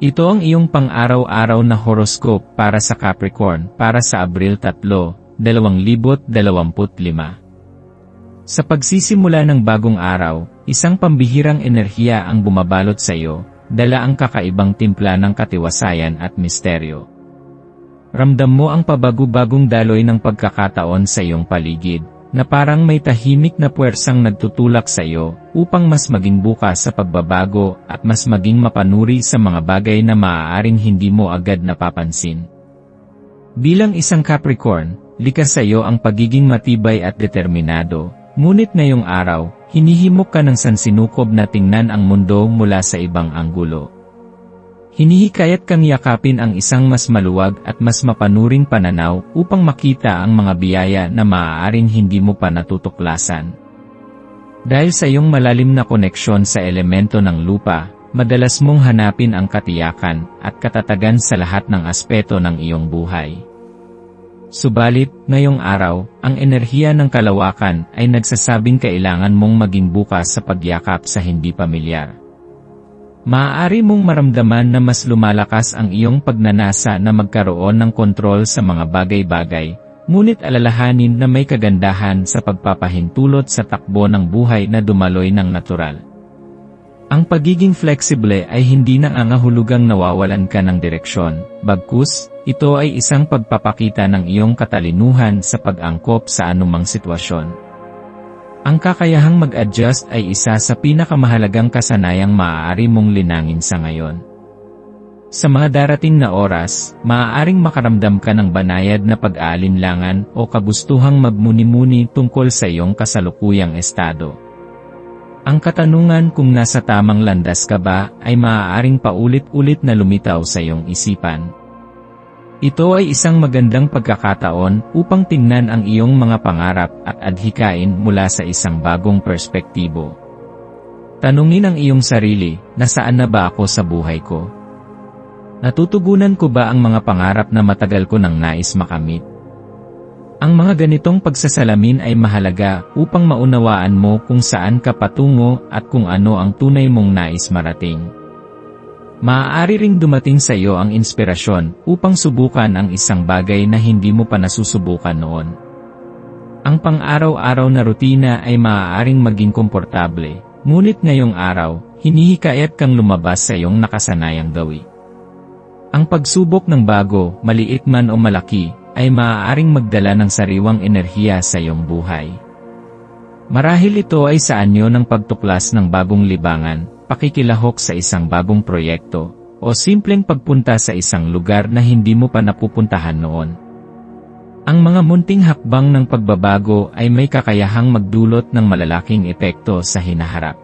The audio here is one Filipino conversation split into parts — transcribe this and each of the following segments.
Ito ang iyong pang-araw-araw na horoscope para sa Capricorn para sa Abril 3, 2025. Sa pagsisimula ng bagong araw, isang pambihirang enerhiya ang bumabalot sa iyo, dala ang kakaibang timpla ng katiwasayan at misteryo. Ramdam mo ang pabago-bagong daloy ng pagkakataon sa iyong paligid, na parang may tahimik na puwersang nagtutulak sa iyo upang mas maging bukas sa pagbabago at mas maging mapanuri sa mga bagay na maaaring hindi mo agad napapansin. Bilang isang Capricorn, likas sa iyo ang pagiging matibay at determinado, ngunit ngayong araw, hinihimok ka ng sansinukob na tingnan ang mundo mula sa ibang anggulo. Hinihikayat kang yakapin ang isang mas maluwag at mas mapanuring pananaw upang makita ang mga biyaya na maaaring hindi mo pa natutuklasan. Dahil sa iyong malalim na koneksyon sa elemento ng lupa, madalas mong hanapin ang katiyakan at katatagan sa lahat ng aspeto ng iyong buhay. Subalit, ngayong araw, ang enerhiya ng kalawakan ay nagsasabing kailangan mong maging bukas sa pagyakap sa hindi pamilyar. Maaari mong maramdaman na mas lumalakas ang iyong pagnanasa na magkaroon ng kontrol sa mga bagay-bagay, ngunit alalahanin na may kagandahan sa pagpapahintulot sa takbo ng buhay na dumaloy ng natural. Ang pagiging flexible ay hindi nangangahulugang nawawalan ka ng direksyon, bagkus, ito ay isang pagpapakita ng iyong katalinuhan sa pag-angkop sa anumang sitwasyon. Ang kakayahang mag-adjust ay isa sa pinakamahalagang kasanayang maaari mong linangin sa ngayon. Sa mga darating na oras, maaaring makaramdam ka ng banayad na pag-aalinlangan o kagustuhang magmuni-muni tungkol sa iyong kasalukuyang estado. Ang katanungan kung nasa tamang landas ka ba ay maaaring paulit-ulit na lumitaw sa iyong isipan. Ito ay isang magandang pagkakataon upang tingnan ang iyong mga pangarap at adhikain mula sa isang bagong perspektibo. Tanungin ang iyong sarili, nasaan na ba ako sa buhay ko? Natutugunan ko ba ang mga pangarap na matagal ko nang nais makamit? Ang mga ganitong pagsasalamin ay mahalaga upang maunawaan mo kung saan ka patungo at kung ano ang tunay mong nais marating. Maaari ring dumating sa iyo ang inspirasyon upang subukan ang isang bagay na hindi mo pa nasusubukan noon. Ang pang-araw-araw na rutina ay maaaring maging komportable, ngunit ngayong araw, hinihikayat kang lumabas sa iyong nakasanayang gawi. Ang pagsubok ng bago, maliit man o malaki, ay maaaring magdala ng sariwang enerhiya sa iyong buhay. Marahil ito ay sa anyo ng pagtuklas ng bagong libangan, pakikilahok sa isang bagong proyekto, o simpleng pagpunta sa isang lugar na hindi mo pa napupuntahan noon. Ang mga munting hakbang ng pagbabago ay may kakayahang magdulot ng malalaking epekto sa hinaharap.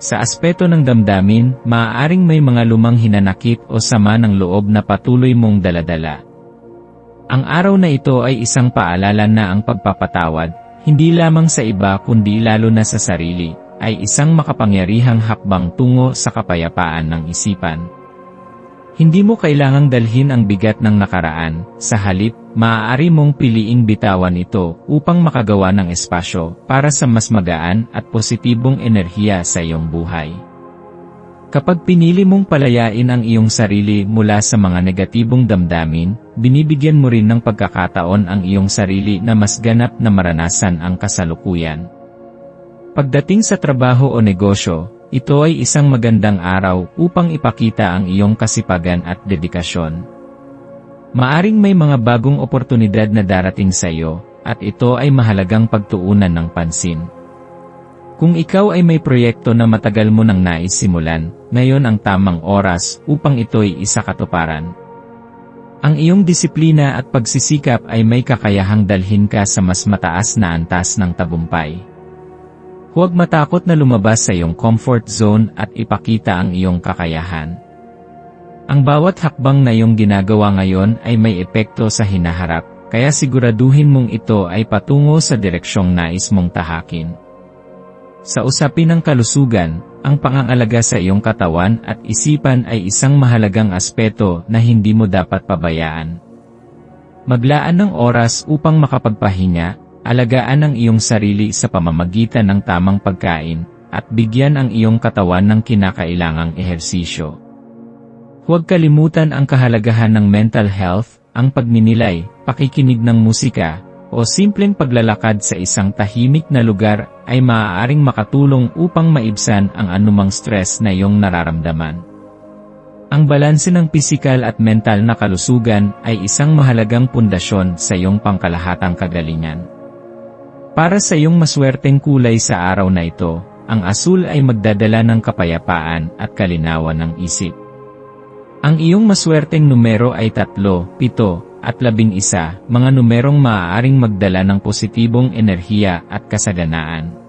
Sa aspeto ng damdamin, maaaring may mga lumang hinanakit o sama ng loob na patuloy mong daladala. Ang araw na ito ay isang paalala na ang pagpapatawad, hindi lamang sa iba kundi lalo na sa sarili, ay isang makapangyarihang hakbang tungo sa kapayapaan ng isipan. Hindi mo kailangang dalhin ang bigat ng nakaraan, sa halip, maaari mong piliing bitawan ito upang makagawa ng espasyo para sa mas magaan at positibong enerhiya sa iyong buhay. Kapag pinili mong palayain ang iyong sarili mula sa mga negatibong damdamin, binibigyan mo rin ng pagkakataon ang iyong sarili na mas ganap na maranasan ang kasalukuyan. Pagdating sa trabaho o negosyo, ito ay isang magandang araw upang ipakita ang iyong kasipagan at dedikasyon. Maaring may mga bagong oportunidad na darating sa iyo, at ito ay mahalagang pagtuunan ng pansin. Kung ikaw ay may proyekto na matagal mo nang nais simulan, ngayon ang tamang oras upang ito'y isakatuparan. Ang iyong disiplina at pagsisikap ay may kakayahang dalhin ka sa mas mataas na antas ng tagumpay. Huwag matakot na lumabas sa iyong comfort zone at ipakita ang iyong kakayahan. Ang bawat hakbang na iyong ginagawa ngayon ay may epekto sa hinaharap, kaya siguraduhin mong ito ay patungo sa direksyong nais mong tahakin. Sa usapin ng kalusugan, ang pangangalaga sa iyong katawan at isipan ay isang mahalagang aspeto na hindi mo dapat pabayaan. Maglaan ng oras upang makapagpahinga, alagaan ang iyong sarili sa pamamagitan ng tamang pagkain, at bigyan ang iyong katawan ng kinakailangang ehersisyo. Huwag kalimutan ang kahalagahan ng mental health, ang pagninilay, pakikinig ng musika, o simpleng paglalakad sa isang tahimik na lugar ay maaaring makatulong upang maibsan ang anumang stress na iyong nararamdaman. Ang balanse ng pisikal at mental na kalusugan ay isang mahalagang pundasyon sa iyong pangkalahatang kagalingan. Para sa iyong maswerteng kulay sa araw na ito, ang asul ay magdadala ng kapayapaan at kalinawan ng isip. Ang iyong maswerteng numero ay 3, 7, at 11, mga numerong maaaring magdala ng positibong enerhiya at kasaganaan.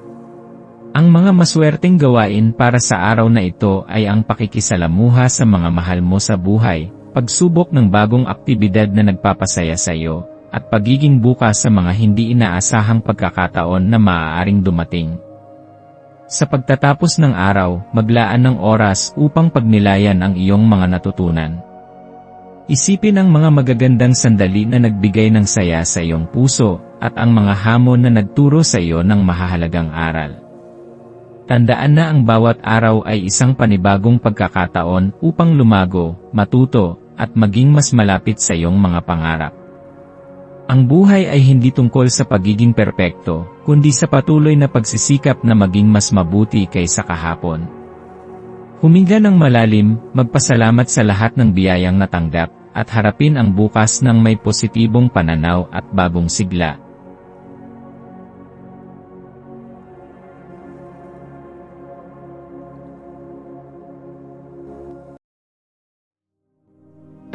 Ang mga maswerteng gawain para sa araw na ito ay ang pakikisalamuha sa mga mahal mo sa buhay, pagsubok ng bagong aktibidad na nagpapasaya sa iyo, at pagiging bukas sa mga hindi inaasahang pagkakataon na maaaring dumating. Sa pagtatapos ng araw, maglaan ng oras upang pagnilayan ang iyong mga natutunan. Isipin ang mga magagandang sandali na nagbigay ng saya sa iyong puso, at ang mga hamon na nagturo sa iyo ng mahahalagang aral. Tandaan na ang bawat araw ay isang panibagong pagkakataon upang lumago, matuto, at maging mas malapit sa iyong mga pangarap. Ang buhay ay hindi tungkol sa pagiging perpekto, kundi sa patuloy na pagsisikap na maging mas mabuti kaysa kahapon. Huminga ng malalim, magpasalamat sa lahat ng biyayang natanggap, at harapin ang bukas ng may positibong pananaw at bagong sigla.